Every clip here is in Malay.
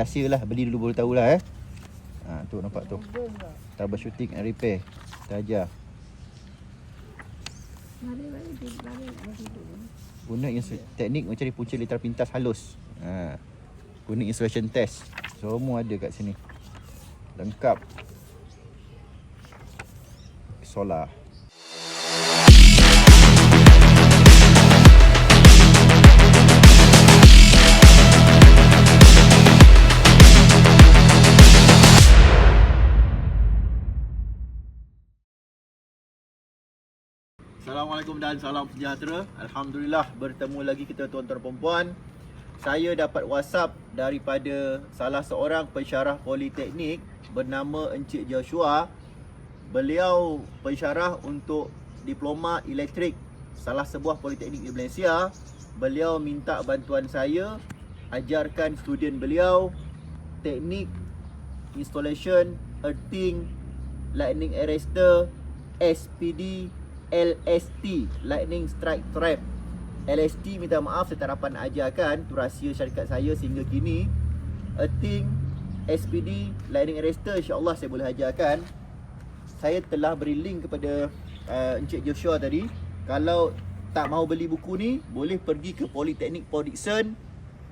Rahsia lah beli dulu baru tahulah eh. Ha tu nampak tu. Troubleshooting and repair. Kita ajar. Guna teknik mencari punca literal pintas halus. Ha. Guna insulation test. Semua ada kat sini. Lengkap. Solar. Assalamualaikum dan salam sejahtera. Alhamdulillah bertemu lagi kita tuan-tuan dan Saya dapat WhatsApp daripada salah seorang pensyarah politeknik bernama Encik Joshua. Beliau pensyarah untuk diploma elektrik salah sebuah politeknik di Malaysia. Beliau minta bantuan saya ajarkan student beliau teknik installation, earthing, lightning arrestor, SPD, LST, lightning strike trap. LST minta maaf saya tak dapat nak ajarkan, tu rahsia syarikat saya sehingga kini. Earthing, SPD, lightning arrestor insya-Allah saya boleh ajarkan. Saya telah beri link kepada uh, Encik Joshua tadi. Kalau tak mau beli buku ni, boleh pergi ke Politeknik Port Dickson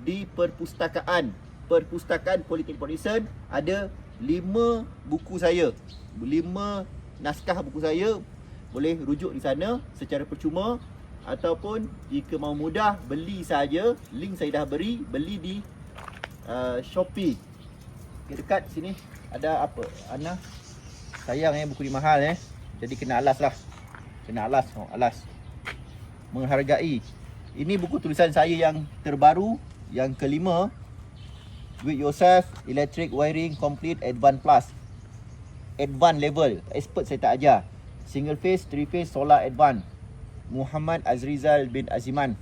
di perpustakaan. Perpustakaan Politeknik Port Dickson ada 5 buku saya. 5 naskah buku saya boleh rujuk di sana secara percuma ataupun jika mau mudah beli saja. Link saya dah beri beli di uh, Shopee. Okay, dekat sini ada apa? Ana? Sayang eh buku ni mahal eh. Jadi kena alas lah. Kena alas oh, alas. Menghargai. Ini buku tulisan saya yang terbaru yang kelima. Do it yourself electric wiring complete advanced plus. Advanced level. Expert saya tak ajar single phase, three phase, solar advance. Muhammad Azrizal bin Aziman.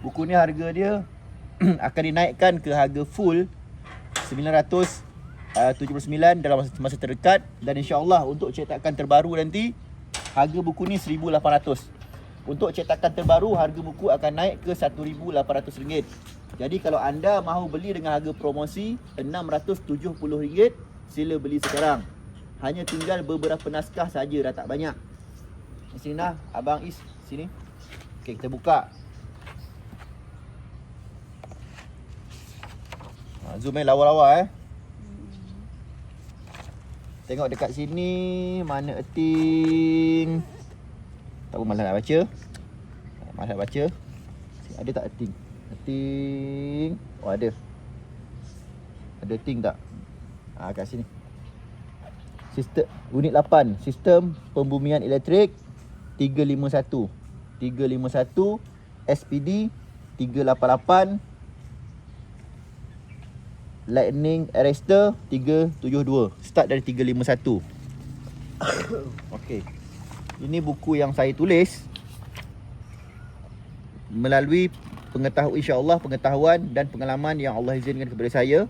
Buku ni harga dia akan dinaikkan ke harga full 979 dalam masa, masa terdekat dan insya-Allah untuk cetakan terbaru nanti harga buku ni 1800. Untuk cetakan terbaru harga buku akan naik ke RM1,800. Jadi kalau anda mahu beli dengan harga promosi RM670, sila beli sekarang. Hanya tinggal beberapa naskah saja dah tak banyak. Di sini dah abang Is sini. Okey kita buka. Ha, zoom eh lawa-lawa eh. Tengok dekat sini mana eting. Tak apa malas nak baca. Malas nak baca. Ada tak eting? Eting. Oh ada. Ada eting tak? Ha, kat sini. Sistem unit 8, sistem pembumian elektrik 351. 351 SPD 388 Lightning Arrestor 372. Start dari 351. Okey. Ini buku yang saya tulis melalui pengetahuan insya-Allah pengetahuan dan pengalaman yang Allah izinkan kepada saya.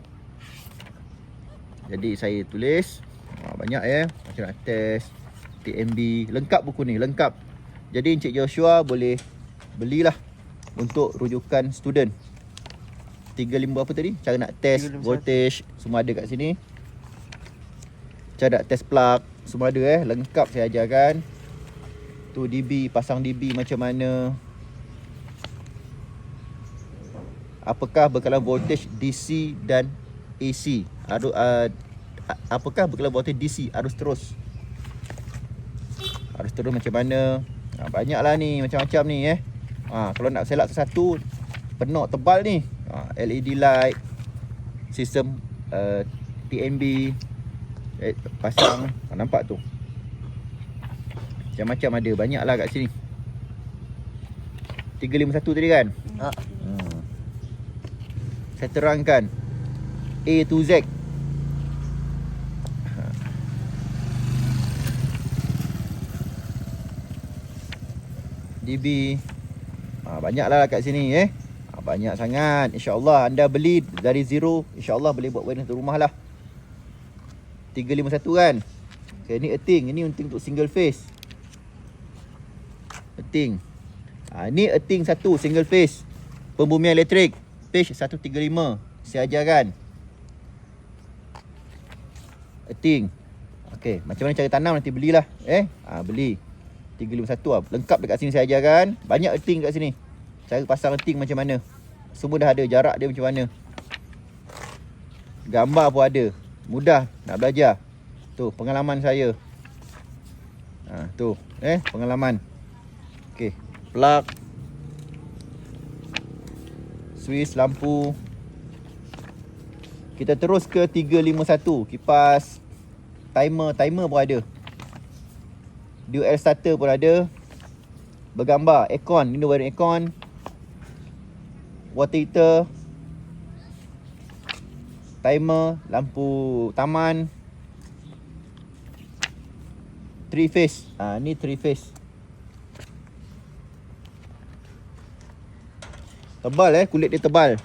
Jadi saya tulis banyak ya macam nak test TMB lengkap buku ni lengkap. Jadi Encik Joshua boleh belilah untuk rujukan student. 35 apa tadi? Cara nak test 351. voltage semua ada kat sini. Cara nak test plug semua ada eh lengkap saya ajarkan. Tu DB pasang DB macam mana. Apakah bekalan voltage DC dan AC? Arus uh, apakah bekalan voltage DC arus terus? Arus terus macam mana? Ha, banyaklah ni macam-macam ni eh. Ha, kalau nak select satu penok tebal ni. Ha, LED light, sistem uh, TNB eh, pasang ha, nampak tu. Macam-macam ada, banyaklah kat sini. 351 tadi kan? Ha. Hmm. Saya terangkan A to Z. DB ha, Banyaklah kat sini eh? Ha, Banyak sangat. InsyaAllah anda beli dari zero InsyaAllah boleh buat satu rumah lah 351 kan? Okay, Ni earthing Ini untuk single phase Earthing ha, Ni earthing satu single phase Pembumian elektrik. Page 135 saya ajarkan. Eting. Okey, macam mana cara tanam nanti belilah. Eh, ha, beli. 351 lah. Lengkap dekat sini saya ajarkan. Banyak eting kat sini. Cara pasang eting macam mana. Semua dah ada jarak dia macam mana. Gambar pun ada. Mudah nak belajar. Tu pengalaman saya. Ha, tu. Eh, pengalaman. Okey. Plug. Swiss lampu. Kita terus ke 351. Kipas timer, timer pun ada. Dual starter pun ada. Bergambar aircon, ini wiring aircon. Water heater. Timer, lampu taman. Three phase. Ah ni three phase. Tebal eh, kulit dia tebal.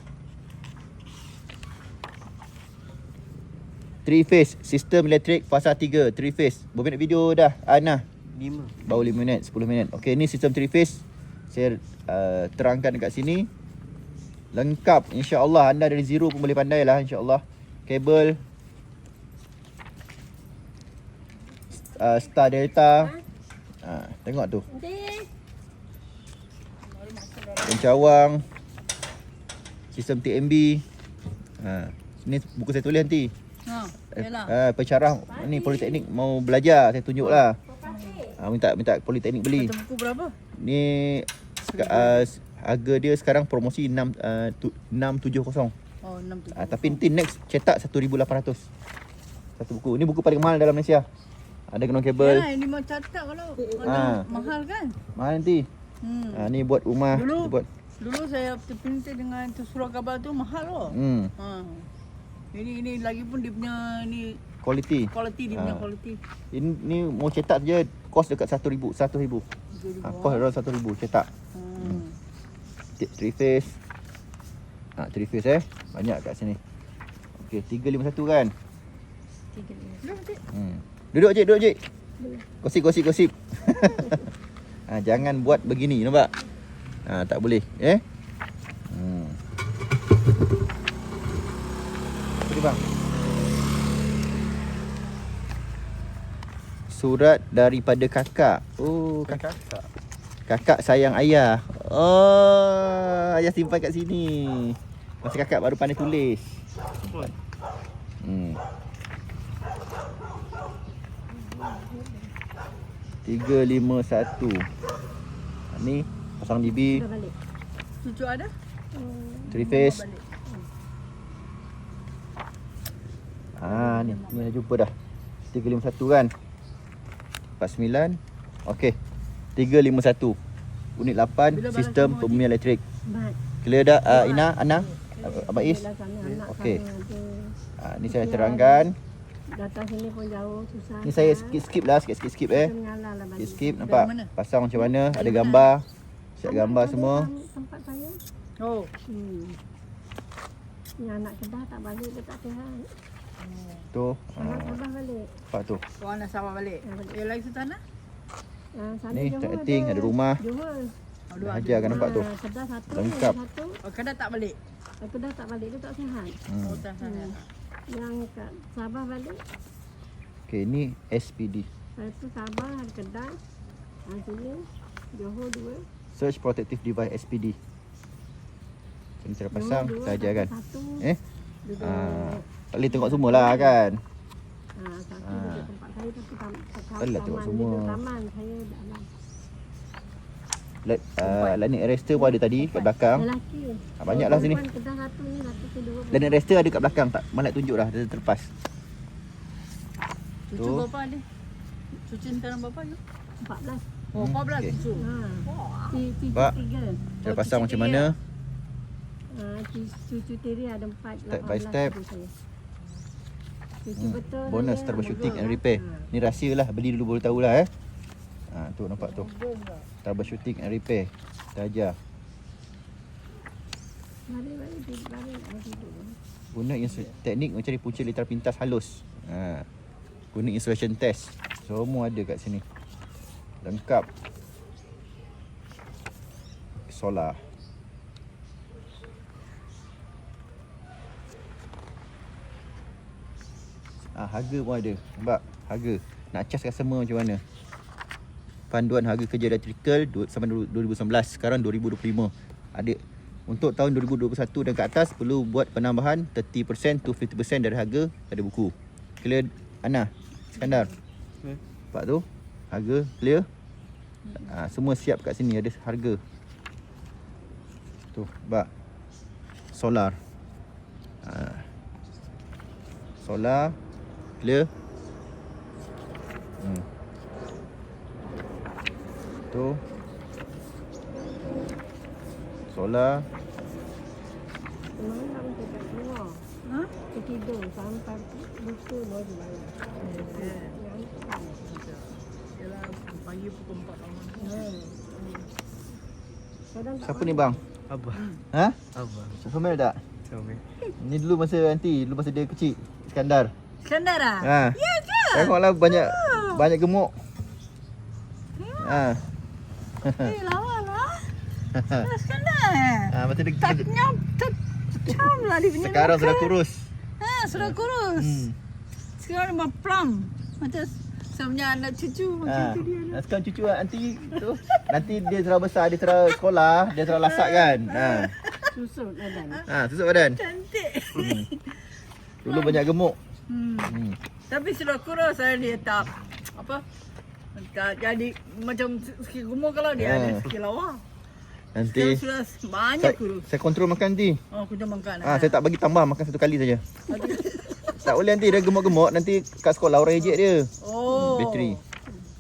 Three phase, sistem elektrik fasa 3, three phase. Minit video dah? Ana. 5. Baru 5 minit, 10 minit. Okey, ni sistem three phase. Saya uh, terangkan dekat sini. Lengkap insya-Allah anda dari zero pun boleh pandai lah insya-Allah. Kabel uh, Star Delta. Ha, tengok tu. Pencawang Sistem TMB ha. Ni buku saya tulis nanti Ha, Eh, yalah. uh, Pencarah Ni Politeknik mau belajar Saya tunjuk lah ha, Minta minta Politeknik beli Kata buku berapa? Ni seka, uh, Harga dia sekarang promosi 6, uh, tu- 670 Oh, 6 tu. ha, Tapi nanti next cetak 1800 Satu buku Ni buku paling mahal dalam Malaysia Ada kena kabel Yalah, ini mau catat kalau kalau Ha. mahal kan? Mahal nanti Hmm. ha, Ni buat rumah Dulu. buat Dulu saya terpintir dengan tu surat khabar tu mahal loh. hmm, Ha. Ini ini lagi pun dia punya ni Quality quality dia punya Ha. quality. Ini ni mau cetak je kos dekat 1000 1000 Jadi ha, bawah. Kos dalam 1000 cetak Hmm. Three face ha, Three face eh Banyak kat sini Okey 351 kan Tiga lima. Cik. hmm. Duduk je duduk je Gosip gosip gosip ha, Jangan buat begini nampak ha, Tak boleh eh hmm. Ni bang Surat daripada kakak Oh kakak Kakak. Kakak sayang ayah. Oh, ayah simpan kat sini. Masa kakak baru pandai tulis. Hmm. Tiga, lima, satu. Ni pasang DB, Dah balik. Cucu ada? Oh. three face. Balik. Ah, ni, ni dah jumpa dah. Tiga, lima, satu kan? Empat sembilan. Okey. Tiga, lima, satu. Unit lapan, Bila balas sistem semua, pemurnian elektrik. Clear dah uh, Ina, Ana, Abang Is. Okey. ada. Ah, ni saya terangkan. Datang sini pun jauh susah. Ni saya kan? skip-skip lah, sikit-sikit eh. Kita mengalah lah. Skip-skip Dari nampak? Pasang macam mana, ada gambar. Siap Anak gambar semua. Tempat saya. Oh. Hmm. Ni anak kedah tak balik dia tak sihat. Tu. Anak Ah, kedah balik. nampak tu. Kau anak sama balik. Ya, balik. Yang lagi sana? Ah, sana Ni, Johor tak eting, ada rumah. Johor. Oh, dua. Hajar kan nampak tu. Ah, Kedah satu. Lengkap. yang Satu. Oh, kadang tak balik. Ah, Kedah tak balik dia tak sihat. Hmm. Oh, tak sana. Yang kat Sabah balik. Okey, ni SPD. Satu Sabah, Kedah. Ah, sini. Johor dua. Search Protective Device SPD. Ni cara pasang, dua, saya ajarkan. Satu. Eh? Duduk. Ah, tak boleh tengok semua lah kan. Satu duduk tempat saya tapi tam, tam, Alah, tengok semua. Duduk taman saya dalam. Let, uh, lightning arrestor pun ada tadi kat belakang. Lelaki. Ah, banyak lah sini. Satu ni, kedua. Lightning arrestor ada kat belakang tak? Mana nak tunjuk dah, dia terlepas. Cucu Tu. berapa ada? Cucu sekarang berapa you? 14. Oh, Hmm, 14 okey. cucu. Ha. Wah. Pak. tiga. Oh, pasang macam dia. mana? Cu- Cucu tiri ada empat. Step by 18 step. Hmm. Bonus troubleshooting and betul. repair. Ni rahsia lah, beli dulu baru tahulah eh. Ha, tu nampak tu. Troubleshooting and repair. Kita. Guna insu- teknik mencari punca literal pintas halus. Ha. Guna insulation test. Semua ada kat sini. Lengkap. Solar. Ah, harga pun ada. Nampak? Harga. Nak cas customer macam mana? Panduan harga kerja elektrikal sampai du- 2019, sekarang 2025. Ada untuk tahun 2021 dan ke atas perlu buat penambahan 30% to 50% dari harga pada buku. Clear Ana, Skandar. Hmm. Nampak tu? Harga clear. Ah, semua siap kat sini ada harga. Tu, bak. Solar. Ah. Solar clear. Hmm. Tu. Solar Semalam tu kat keluar. Ha? Dia tidur sampai baru bayar. Yang- Yalah, pagi pukul 4 awal. Ha. Kadang tak Siapa ni bang? Abah. Ha? Abah. Somel tak? Comel. Ni dulu masa nanti, dulu masa dia kecil. Iskandar. Skandar ah? Ha. Ya ke? Tengoklah banyak banyak gemuk. Ha. Eh, lawa lah. Ah, Skandar. ha masa dia Tak nyam, tak cam lah dia punya sekarang sudah kurus. Ha, sudah kurus. Hmm. Sekarang memang plump. Macam punya anak cucu macam Ha. tu dia. Sekarang cucu nanti tu nanti dia terlalu besar, dia terlalu sekolah, dia terlalu lasak kan. Ha. susut badan. Ha, susut badan. Cantik. Hmm. Dulu banyak gemuk. Hmm. Hmm. Tapi sudah kurus saya dia tak apa tak jadi macam sikit gemuk kalau dia Ha. ada sikit lawa. Nanti Sekarang sudah banyak saya, kurus. saya kontrol makan nanti. Oh, dah makan. Ah, saya tak bagi tambah makan satu kali saja. tak boleh nanti dia gemuk-gemuk nanti kat sekolah orang ejek dia. Oh. Bateri.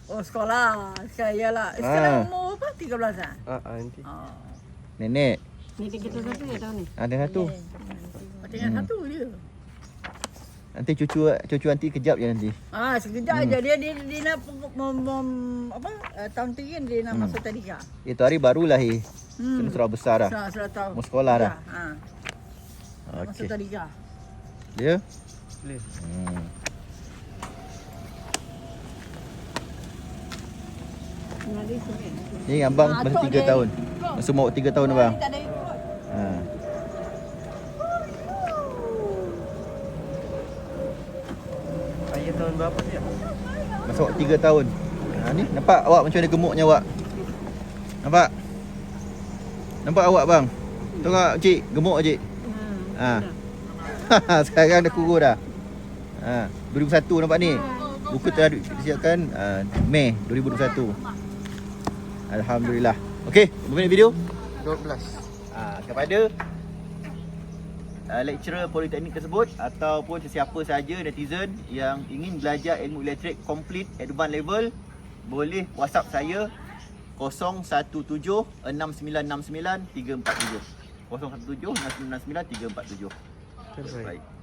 Oh, sekolah. Sekarang iyalah. Ha. Sekarang umur apa? 13 ah? Ah, ah, nanti. Oh. Nenek. Dia kita satu ya tahun ni. Ada satu. Tinggal Hmm. satu je. Nanti cucu cucu nanti kejap je nanti. Ah, sekejap Hmm. aja dia dia, dia nak mem, mem, apa? Uh, tahun tiga kan dia nak Hmm. masuk tadika. Itu hari baru lahir. Hmm. Kena surah besar dah. Sudah, sudah tahu. Mau sekolah dah. Ha. Masuk Okey. tadika. Dia? Boleh. Hmm. Nadi tu kan. Ni abang Ah, masa atuk 3 dia. tahun. Masa umur 3 tahun abang. Tak ada tahun berapa dia? Masa awak 3 tahun. Ha ni nampak awak macam ada gemuknya awak. Nampak? Nampak awak bang? Tengok cik, gemuk cik. Ha. Ha. Sekarang dah kurus dah. Ha, 2021 nampak ni. Buku telah disiapkan uh, Mei 2021. Alhamdulillah. Okey, berapa minit video? 12. Ha, kepada uh, lecturer politeknik tersebut ataupun sesiapa sahaja netizen yang ingin belajar ilmu elektrik complete advanced level boleh WhatsApp saya 017 6969 347 017 6969 347 Terbaik. Baik.